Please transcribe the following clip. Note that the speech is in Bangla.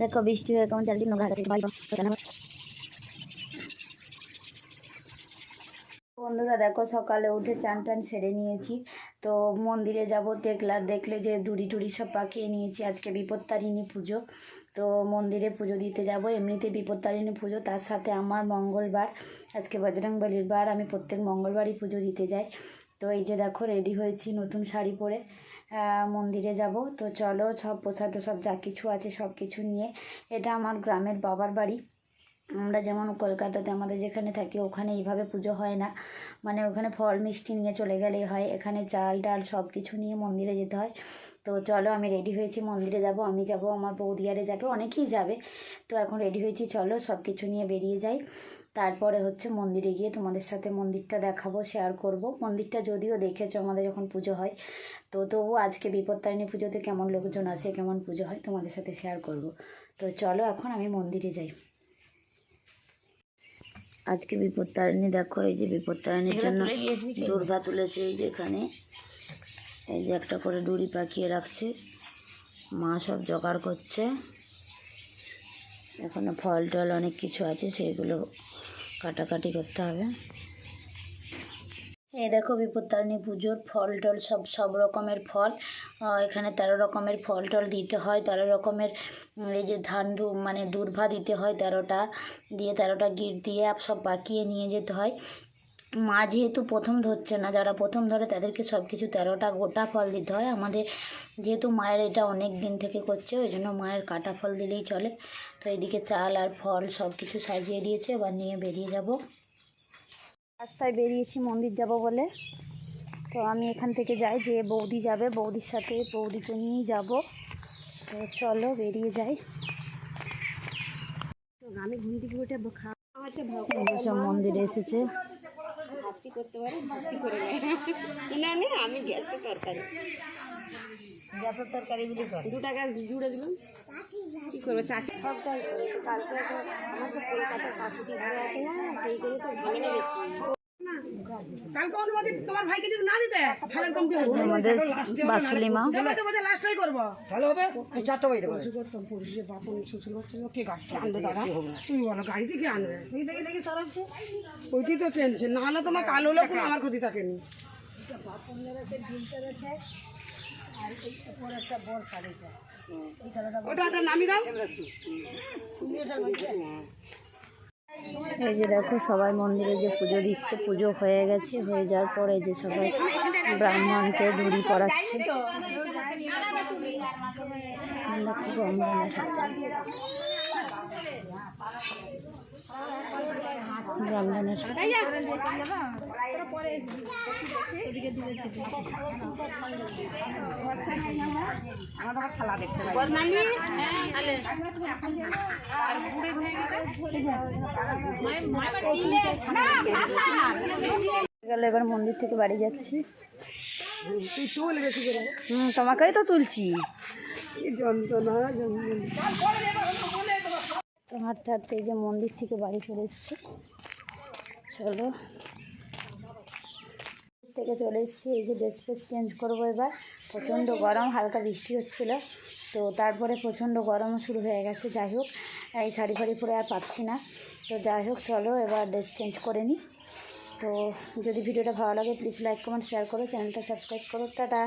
দেখো, বৃষ্টি হয়ে কেমন চারদিন নোংরা আছে ভাই বন্ধুরা, দেখো, সকালে উঠে চান টান সেরে নিয়েছি। তো মন্দিরে যাব, দেখলা, দেখলে যে ডুরি টুরি সব পাকিয়ে নিয়েছি। আজকে বিপত্তারিণী পুজো। তো মন্দিরে পুজো দিতে যাব, এমনিতে বিপত্তারিণী পুজো, তার সাথে আমার মঙ্গলবার, আজকে বজরংবলির বার, আমি প্রত্যেক মঙ্গলবারই পুজো দিতে যাই। তো এই যে দেখো রেডি হয়েছি নতুন শাড়ি পরে মন্দিরে যাব। তো চলো সব প্রসাদ সব যা কিছু আছে সব কিছু নিয়ে, এটা আমার গ্রামের বাবার বাড়ি। আমরা যেমন কলকাতাতে আমাদের যেখানে থাকি ওখানে এইভাবে পুজো হয় না। মানে ওখানে ফল মিষ্টি নিয়ে চলে গেলেই হয়। এখানে চাল ডাল সব কিছু নিয়ে মন্দিরে যেতে হয়। তো চলো আমি রেডি হয়েছি মন্দিরে যাব আমি যাব আমার বৌদিয়ারে যাবে অনেকেই যাবে। তো এখন রেডি হয়েছি চলো সব কিছু নিয়ে বেরিয়ে যাই। তারপরে হচ্ছে মন্দিরে গিয়ে তোমাদের সাথে মন্দিরটা দেখাবো শেয়ার করব। মন্দিরটা যদিও দেখেছ আমাদের যখন পুজো হয় তো তবু আজকে বিপত্তারিণী পুজোতে কেমন লোকজন আসে কেমন পুজো হয় তোমাদের সাথে শেয়ার করব। তো চলো এখন আমি মন্দিরে যাই। আজকে বিপত্তারিণী দেখো এই যে বিপত্তারিণীর জন্য দুর্গা তুলেছে এই যে এখানে। এই যে একটা করে ডুরি পাকিয়ে রাখছে। মা সব জোগাড় করছে। এখানে ফল টল অনেক কিছু আছে, সেগুলো কাটাকাটি করতে হবে। এই দেখো বিপত্তারিণী পুজোর ফল টল সব সব রকমের ফল। এখানে তেরো রকমের ফল টল দিতে হয়। তেরো রকমের এই যে ধান মানে দুর্ভা দিতে হয় তেরোটা। দিয়ে তেরোটা গিট দিয়ে সব পাকিয়ে নিয়ে যেতে হয়। মা যেহেতু প্রথম ধরছে না, যারা প্রথম ধরে তাদেরকে সব কিছু তেরোটা গোটা ফল দিতে হয়। আমাদের যেহেতু মায়ের এটা অনেক দিন থেকে করছে, ওই জন্য মায়ের কাটা ফল দিলেই চলে। তো এদিকে চাল আর ফল সব কিছু সাজিয়ে দিয়েছে, এবার নিয়ে বেরিয়ে যাব। রাস্তায় বেরিয়েছি, মন্দির যাব বলে। তো আমি এখান থেকে যাই, যে বৌদি যাবে, বৌদির সাথে বৌদিকে নিয়েই যাব। তো চলো বেরিয়ে যাই। আমি ঘুম থেকে উঠে মন্দিরে এসেছে। ভাতটি করতে পারে ভর্তি করে নেয়। না নেই আমি গ্যাসের তরকারি। গ্যাসের তরকারিগুলি বলি দু টাকা জুড়ে দিলাম। কী করব চাকরি সবটাই করি। কালকে আমার তো কলকাতার কাকুটি ঘরে আছে না সেই করে তো ভালো লেগেছে কালকে অনুমতি তোমার ভাইকে যদি না দিতে তাহলে কমতি হবে? আমাদের বাসুলি মা সবাই তোমাদের লাস্টটাই করব তাহলে হবে চারটা বাড়িতে করতাম পুরুষের বাপন শ্বশুর বাচ্চা কে গাড়িটা আনবে দাদা তুমি বলো গাড়িতে কি আনবে দেখি দেখি দেখি সারা ওইটি তো টেনশন না হলে তোমার কালো হলেও কোনো আমার ক্ষতি থাকেনি। ওটা একটা নামি দাও। এই যে দেখো, সবাই মন্দিরে যে পুজো দিচ্ছে, পুজো হয়ে গেছে। হয়ে যাওয়ার পরে যে সবাই ব্রাহ্মণকে দড়ি পড়াচ্ছে দেখো গেল, এবার মন্দির থেকে বাড়ি যাচ্ছি। হুম, তোমাকেই তো তুলছি। যন্ত্রণা হাঁটতে হাঁটতে যে মন্দির থেকে বাড়ি চলে এসেছি। চলো। থেকে চলে এসেছি, এই যে ড্রেস ফ্রেস চেঞ্জ করব এবার। প্রচণ্ড গরম, হালকা বৃষ্টি হচ্ছিল। তো তারপরে প্রচণ্ড গরম শুরু হয়ে গেছে, যাই হোক। এই শাড়ি ফাড়ি পরে আর পাচ্ছি না। তো যাই হোক, চলো এবার ড্রেস চেঞ্জ করে নিই তো যদি ভিডিওটা ভালো লাগে প্লিজ লাইক কমেন্ট শেয়ার করো। চ্যানেলটা সাবস্ক্রাইব করো। টাটা!